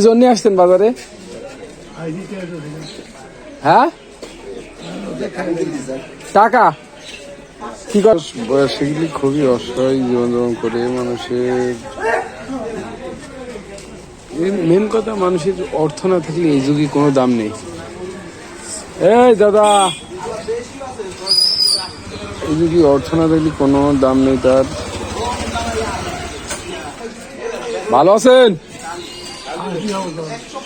জন্য আসতেন বাজারে? হ্যাঁ? টাকা? কি কর বয়সীগুলি খুবই অসহায় জীবনযাপন করে মানুষের মেন কথা মানুষের অর্থ না থাকলে এই যুগে কোনো দাম নেই। এই দাদা! এই যুগে অর্থ না থাকলে কোনো দাম নেই তার। ভালো আছেন?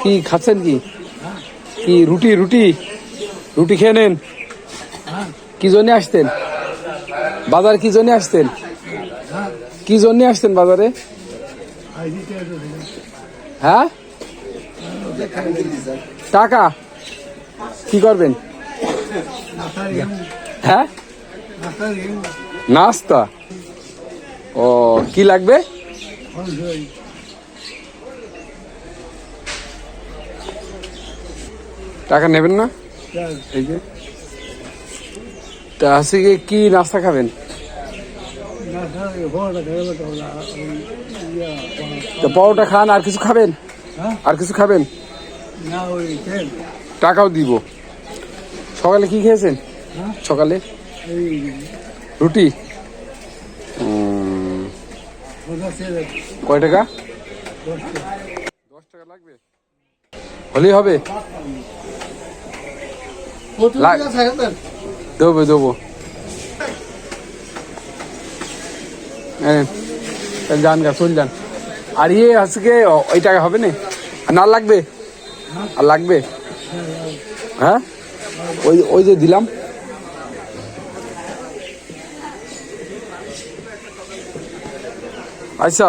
কি খাচ্ছেন কি? কি রুটি রুটি? রুটি খেয়ে নেন। কি জন্য আসতেন? বাজার কি জন্য আসতেন? কি জন্য আসতেন বাজারে? হ্যাঁ? টাকা? কি করবেন? হ্যাঁ? নাস্তা? ও, কি লাগবে? টাকা নেবেন না? এই যে। তা আজকে কি নাস্তা খাবেন? তো পরোটা খান, আর কিছু খাবেন? আর কিছু খাবেন? টাকাও দিব। সকালে কি খেয়েছেন? সকালে? রুটি? কয় টাকা? দশ টাকা লাগবে। হলেই হবে। দেবো দেবো। যান গা চল যান। আর ইয়ে আজকে ওই টাকা হবে না? আর না লাগবে? আর লাগবে? হ্যাঁ? ওই ওই যে দিলাম। আচ্ছা।